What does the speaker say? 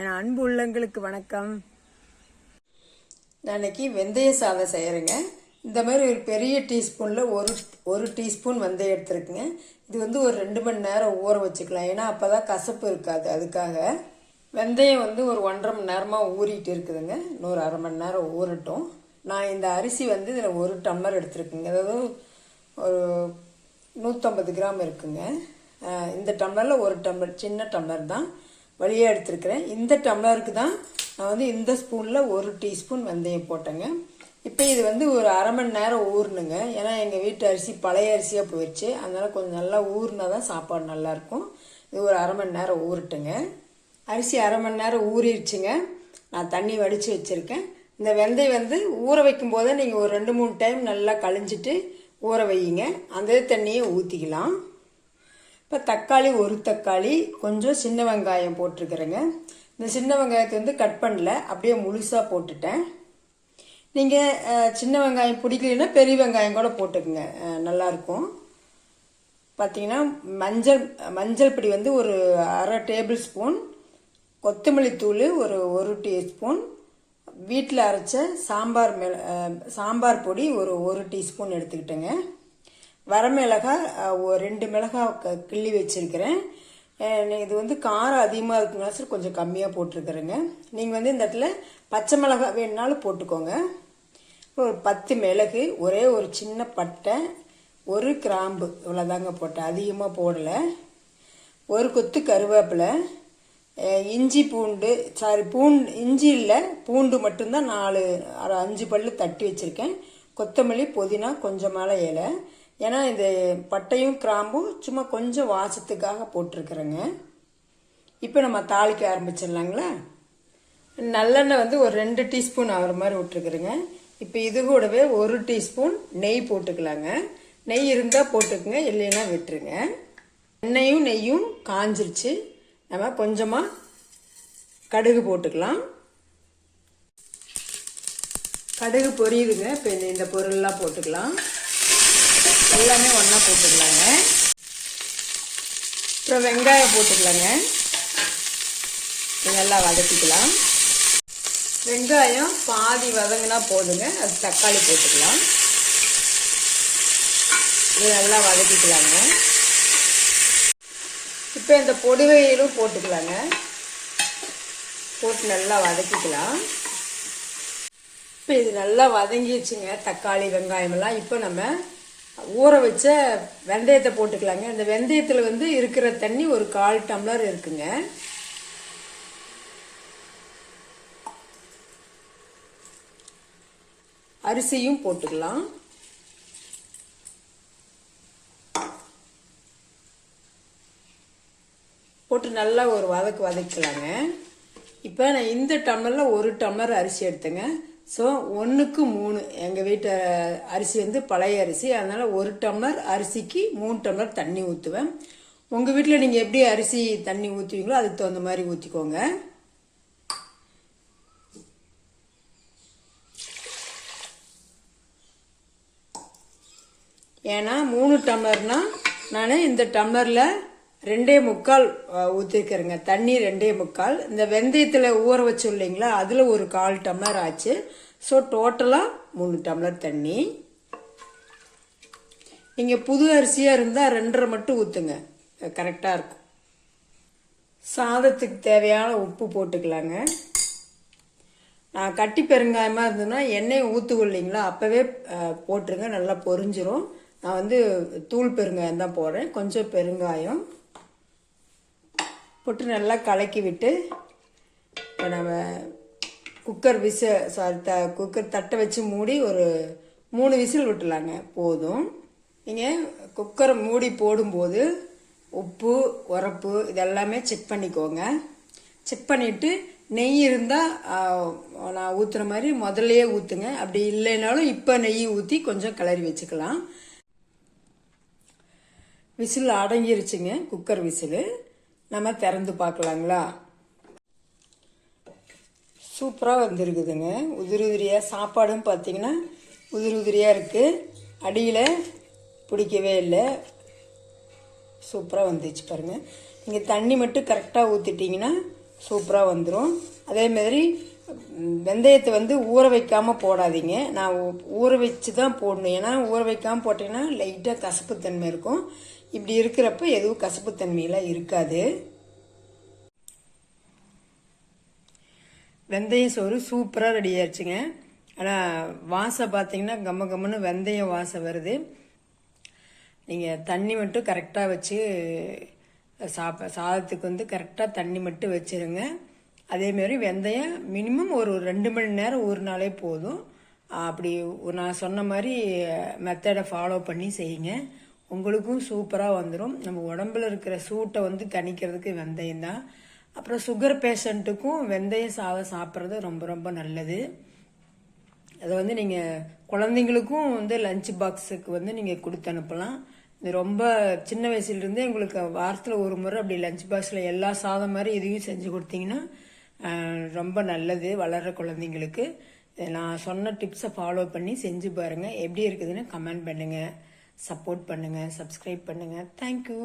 என அன்பு உள்ளங்களுக்கு வணக்கம். நான் இன்னைக்கு வெந்தய சாதம் செய்கிறேங்க இந்த மாதிரி ஒரு பெரிய டீஸ்பூனில் ஒரு ஒரு டீஸ்பூன் வெந்தயம் எடுத்துருக்குங்க. இது வந்து ஒரு ரெண்டு மணி நேரம் ஊற வச்சுக்கலாம். ஏன்னா அப்போ தான் கசப்பு இருக்காது. அதுக்காக வெந்தயம் வந்து ஒரு ஒன்றரை மணி நேரமாக ஊறிட்டு இருக்குதுங்க. இன்னொரு அரை மணி நேரம் ஊறட்டும். நான் இந்த அரிசி வந்து இதில் ஒரு டம்ளர் எடுத்துருக்குங்க. அதாவது ஒரு நூற்றம்பது கிராம் இருக்குங்க. இந்த டம்ளரில் ஒரு டம்ளர் சின்ன டம்ளர் தான். வழியாக எடுத்துருக்கிறேன். இந்த டம்ளருக்கு தான் நான் வந்து இந்த ஸ்பூனில் ஒரு டீஸ்பூன் வெந்தயம் போட்டேங்க. இப்போ இது வந்து ஒரு அரை மணி நேரம் ஊறணுங்க. ஏன்னா எங்கள் வீட்டு அரிசி பழைய அரிசியாக போயிடுச்சு அதனால் கொஞ்சம் நல்லா ஊறினா தான் சாப்பாடு நல்லாயிருக்கும் இது ஒரு அரை மணி நேரம் ஊறட்டுங்க. அரிசி அரை மணி நேரம் ஊறிடுச்சுங்க. நான் தண்ணி வடித்து வச்சுருக்கேன். இந்த வெந்தயம் வந்து ஊற வைக்கும் போதே நீங்கள் ஒரு ரெண்டு மூணு டைம் நல்லா கழிஞ்சிட்டு ஊற வையுங்க. அந்த தண்ணியை ஊற்றிக்கலாம் இப்போ தக்காளி ஒரு தக்காளி கொஞ்சம் சின்ன வெங்காயம் போட்டிருக்கிறேங்க. இந்த சின்ன வெங்காயத்தை வந்து கட் பண்ணல அப்படியே முழுசாக போட்டுட்டேன். நீங்கள் சின்ன வெங்காயம் பிடிக்கலன்னா பெரிய வெங்காயம் கூட போட்டுக்குங்க. நல்லாயிருக்கும். பார்த்தீங்கன்னா மஞ்சள் மஞ்சள் பொடி வந்து ஒரு அரை டேபிள் ஸ்பூன் கொத்தமல்லி தூள் ஒரு ஒரு டீஸ்பூன் வீட்டில் அரைச்ச சாம்பார் மெ சாம்பார் பொடி ஒரு ஒரு டீஸ்பூன் எடுத்துக்கிட்டேங்க. வரமிளகாய் ரெண்டு மிளகாய் க- கிள்ளி வச்சுருக்கிறேன். இது வந்து காரம் அதிகமாக இருக்குங்களா சார் கொஞ்சம் கம்மியாக போட்டிருக்கிறேங்க. நீங்கள் வந்து இந்த இடத்துல பச்சை மிளகாய் வேணுனாலும் போட்டுக்கோங்க. ஒரு பத்து மிளகு ஒரே ஒரு சின்ன பட்டை ஒரு கிராம்பு இவ்வளோதாங்க போட்டேன். அதிகமாக போடலை. ஒரு கொத்து கருவேப்பிலை இஞ்சி பூண்டு சாரி பூண்டு இஞ்சி இல்லை பூண்டு மட்டும்தான் நாலு அஞ்சு பல்லு தட்டி வச்சுருக்கேன். கொத்தமல்லி புதினா கொஞ்சம் மேலே இலை. ஏன்னா இந்த பட்டையும் கிராம்பும் சும்மா கொஞ்சம் வாசத்துக்காக போட்டிருக்கிறேங்க. இப்போ நம்ம தாளிக்க ஆரம்பிச்சிடலாங்களா? நல்லெண்ணெய் வந்து ஒரு ரெண்டு டீஸ்பூன் ஆகிற மாதிரி விட்டுருக்குறேங்க. இப்போ இது கூடவே ஒரு டீஸ்பூன் நெய் போட்டுக்கலாங்க. நெய் இருந்தால் போட்டுக்குங்க இல்லைன்னா விட்டுருங்க. எண்ணெயும் நெய்யும் காஞ்சிருச்சு. நம்ம கொஞ்சமாக கடுகு போட்டுக்கலாம். கடுகு பொரியுதுங்க. இப்போ இந்த இந்த பொருள்லாம் போட்டுக்கலாம். எல்லாமே ஒன்றா போட்டுக்கலாங்க. அப்புறம் வெங்காயம் போட்டுக்கலாங்க. நல்லா வதக்கிக்கலாம். வெங்காயம் பாதி வதங்கினா போதுங்க. அது தக்காளி போட்டுக்கலாம். இது நல்லா வதக்கிக்கலாங்க. இப்போ இந்த பொடுவையிலும் போட்டுக்கலாங்க. போட்டு நல்லா வதக்கிக்கலாம். இப்போ இது நல்லா வதங்கிடுச்சுங்க. தக்காளி வெங்காயம் எல்லாம் இப்போ நம்ம ஊற வச்ச வெந்தயத்தை போட்டுக்கலாங்க. இந்த வெந்தயத்தில் வந்து இருக்கிற தண்ணி ஒரு கால் டம்ளர் இருக்குங்க. அரிசியும் போட்டுக்கலாம். போட்டு நல்லா ஒரு வதக்கு வதக்கலாங்க. இப்போ நான் இந்த டம்ளரில் ஒரு டம்ளர் அரிசி எடுத்தேங்க. ஸோ ஒன்றுக்கு மூணு. எங்கள் வீட்டு அரிசி வந்து பழைய அரிசி. அதனால் ஒரு டம்ளர் அரிசிக்கு மூணு டம்ளர் தண்ணி ஊற்றுவேன் உங்கள் வீட்டில் நீங்கள் எப்படி அரிசி தண்ணி ஊற்றுவீங்களோ அதுக்கு தகுந்த மாதிரி ஊற்றிக்கோங்க ஏன்னா மூணு டம்ளர்னால் நான் இந்த டம்ளரில் ரெண்டே முக்கால் ஊற்றிருக்கிறேங்க தண்ணி ரெண்டே முக்கால். இந்த வெந்தயத்தில் ஊற வச்சோம் இல்லைங்களா அதில் ஒரு கால் டம்ளர் ஆச்சு. ஸோ டோட்டலாக மூணு டம்ளர் தண்ணி. நீங்கள் புது அரிசியாக இருந்தால் ரெண்டரை மட்டும் ஊற்றுங்க கரெக்டாக இருக்கும். சாதத்துக்கு தேவையான உப்பு போட்டுக்கலாங்க. நான் கட்டி பெருங்காயமாக இருந்ததுன்னா எண்ணெய் ஊற்றுவோம் அப்போவே போட்டுருங்க. நல்லா பொரிஞ்சிரும். நான் வந்து தூள் பெருங்காயம் தான் போடுறேன். கொஞ்சம் பெருங்காயம். போட்டு நல்லா கலக்கி விட்டு இப்போ நம்ம குக்கர் விச சாரி த குக்கர் தட்டை வச்சு மூடி ஒரு மூணு விசில் விட்டுலாங்க போதும். நீங்கள் குக்கரை மூடி போடும்போது உப்பு உரப்பு இதெல்லாமே செக் பண்ணிக்கோங்க. செக் பண்ணிவிட்டு நெய் இருந்தால் நான் ஊற்றுற மாதிரி முதல்லையே ஊற்றுங்க அப்படி இல்லைனாலும் இப்போ நெய் ஊற்றி கொஞ்சம் கிளறி வச்சுக்கலாம். விசில் அடங்கிருச்சுங்க குக்கர் விசில். நம்ம திறந்து பார்க்கலாங்களா? சூப்பராக வந்திருக்குதுங்க. உதிரி உதிரியாக சாப்பாடும் பார்த்தீங்கன்னா உதிரி உதிரியாக இருக்குது அடியில் பிடிக்கவே இல்லை. சூப்பராக வந்துச்சு பாருங்கள் நீங்கள் தண்ணி மட்டும் கரெக்டாக ஊற்றிட்டிங்கன்னா சூப்பராக வந்துடும் அதே மாதிரி வெந்தயத்தை வந்து ஊற வைக்காமல் போடாதீங்க. நான் ஊற வச்சு தான் போடணும். ஏன்னா ஊற வைக்காமல் போட்டிங்கன்னா லைட்டாக கசப்புத்தன்மை இருக்கும். இப்படி இருக்கிறப்ப எதுவும் கசப்புத்தன்மையெல்லாம் இருக்காது. வெந்தய சோறு சூப்பராக ரெடி ஆயிடுச்சுங்க. ஆனால் வாசம் பார்த்தீங்கன்னா கம்ம கம்முன்னு வெந்தயம் வாசம் வருது. நீங்கள் தண்ணி மட்டும் கரெக்டாக வச்சு சாப்ப சாதத்துக்கு வந்து கரெக்டாக தண்ணி மட்டும் வச்சிருங்க. அதேமாரி வெந்தயம் மினிமம் ஒரு ரெண்டு மணி நேரம் ஊறினாலே போதும். அப்படி நான் சொன்ன மாதிரி மெத்தடை ஃபாலோ பண்ணி செய்யுங்க. உங்களுக்கும் சூப்பராக வந்துடும் நம்ம உடம்புல இருக்கிற சூட்டை வந்து தணிக்கிறதுக்கு வெந்தயம் தான். அப்புறம் சுகர் பேஷண்ட்டுக்கும் வெந்தய சாதம் சாப்பிட்றது ரொம்ப ரொம்ப நல்லது. அதை வந்து நீங்கள் குழந்தைங்களுக்கும் வந்து லஞ்ச் பாக்ஸுக்கு வந்து நீங்கள் கொடுத்து அனுப்பலாம். இது ரொம்ப சின்ன வயசுலேருந்தே உங்களுக்கு வாரத்தில் ஒரு முறை அப்படி லஞ்ச் பாக்ஸில் எல்லா சாதம் மாதிரி இதையும் செஞ்சு கொடுத்தீங்கன்னா ரொம்ப நல்லது வளர்கிற குழந்தைங்களுக்கு. நான் சொன்ன டிப்ஸை ஃபாலோ பண்ணி செஞ்சு பாருங்கள் எப்படி இருக்குதுன்னு கமெண்ட் பண்ணுங்கள் சப்போர்ட் பண்ணுங்கள் சப்ஸ்கிரைப் பண்ணுங்கள் தேங்க்யூ